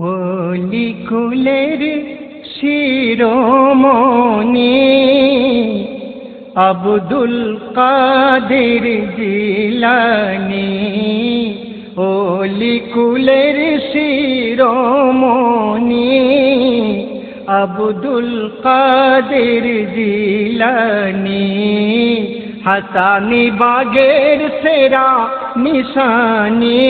ওলি কুলের শিরোমণি আব্দুল কাদের জিলানি। ওলি কুলের শিরোমণি আব্দুল কাদের জিলানি। হাসানি বাগের সেরা নিশানি।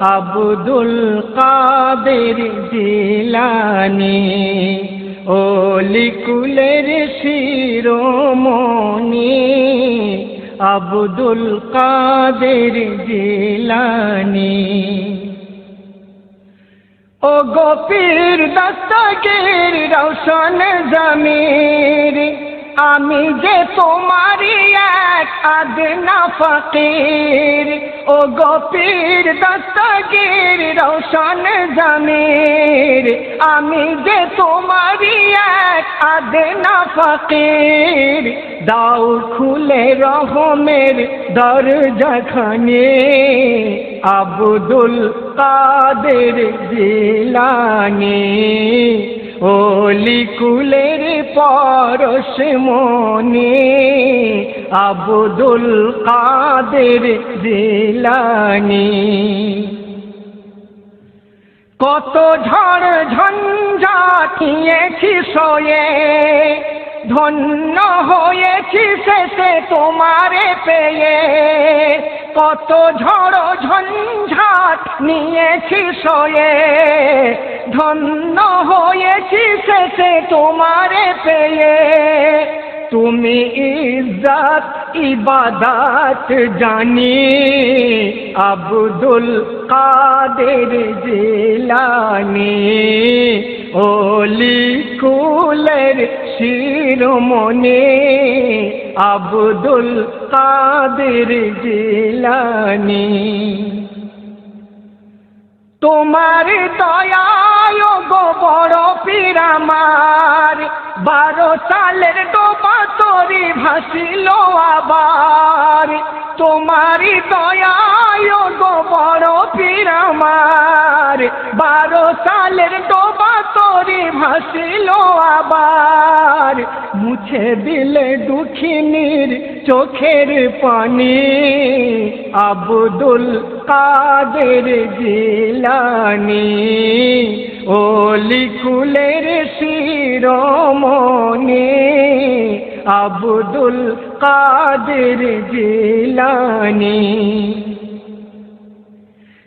আব্দুল কাদের জিলানি, ওলি কুলের শিরোমণি, আব্দুল কাদের জিলানি। ও গোপীর দস্তগীর রৌশন জমির, আমি যে তোমারই আদনা ফকির, ও গোপীর দস্তগীর রৌশন জমির। আমি যে তোমারই এক আদনা ফকির দাও খুলে রহমের দরজাখানে আব্দুল কাদের জিলানি। ওলি কুলের পরশ মনে আব্দুল কাদের জিলানি। কত ঝড় ঝঞ্ঝাটিয়েছি সয়ে ধন্য হয়েছি শেষে তোমারে পেয়ে। কত ঝড় ঝঞ্ঝাট নিয়েছি সয়ে ধন্য হয়েছি শেষে তোমারে পেয়ে। তুমি ইজ্জত, ইবাদত জানি। আব্দুল কাদের জিলানি। ওলি কুলের শিরোমণি। আব্দুল কাদের জিলানি। তোমার দয়ায় গো বড় পিরামার। বারো সালের ডোবা তরি ভাসিল আবার। তোমার দয়ায় গো বড় পিরামার। বারো সালের ডোবা তরি ভাসিল আবার। মুছে দিলে দুঃখিনীর চোখের পানি। আবদুল কাদের জিলানি। ওলি কুলের শিরোমণি আব্দুল কাদের জিলানি।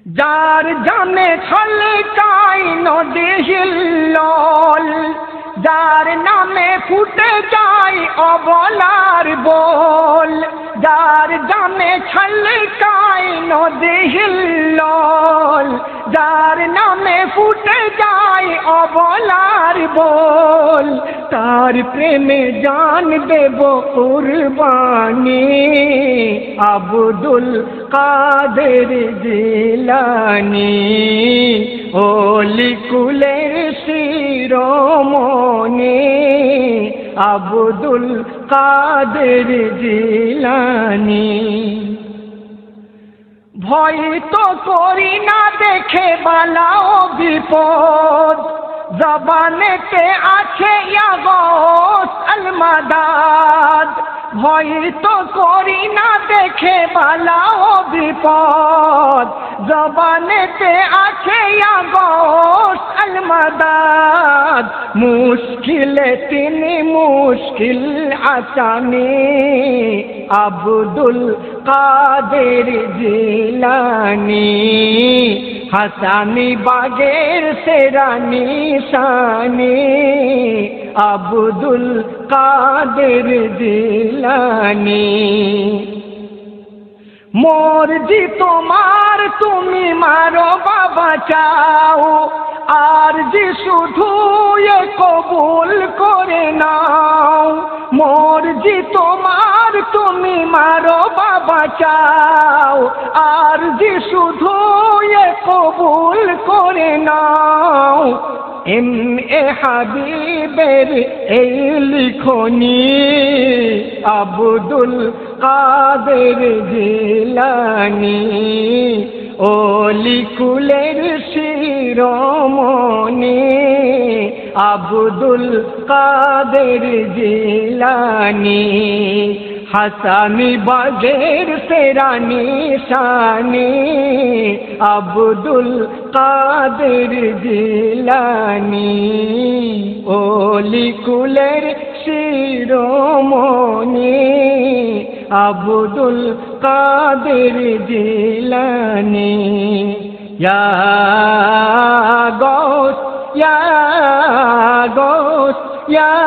যার জানে ছলে কাই নদী হিল্লল, যার নামে ফুটে যায় অবলার বল, যার জানে ছলে কাই যার নামে ফুটে যায় অবলার বল, তার প্রেমে জান দেব কুরবানি আবুদুল কাদের জিলানি ওলি কুলের শিরোমণি। আব্দুল কাদের জিলানি। ভয় তো করি না দেখে বালাও বিপদ। জবানেতে আছে আলমাদাদ। ভয় তো করি না দেখে বালাও বিপদ। জবানেতে আছে আলমাদাদ। মুশকিলে তিনি মুশকিল আসানি আব্দুল কাদের জিলানি, হাসানি বাগের সেরানি শানি আব্দুল কাদের জিলানি মোর জি তোমার, তুমি মারো বাবা চাও। আর যে শুধু কবুল করে নাও মোর জি তোমার তুমি মারো বাবা চাও। আর যে শুধু কবুল করে নাও। এম এ হাবিবের এই লিখনি আব্দুল কাদের জিলানি। ও লিকুলের শির শিরোমণি। আব্দুল কাদের জিলানি হাসানি বাজের সেরানি শানি, আব্দুল কাদের জিলানি। ওলিকুলের শিরোমণি, আব্দুল কাদের জিলানি। ইয়া গৌস ইয়া গৌস ইয়া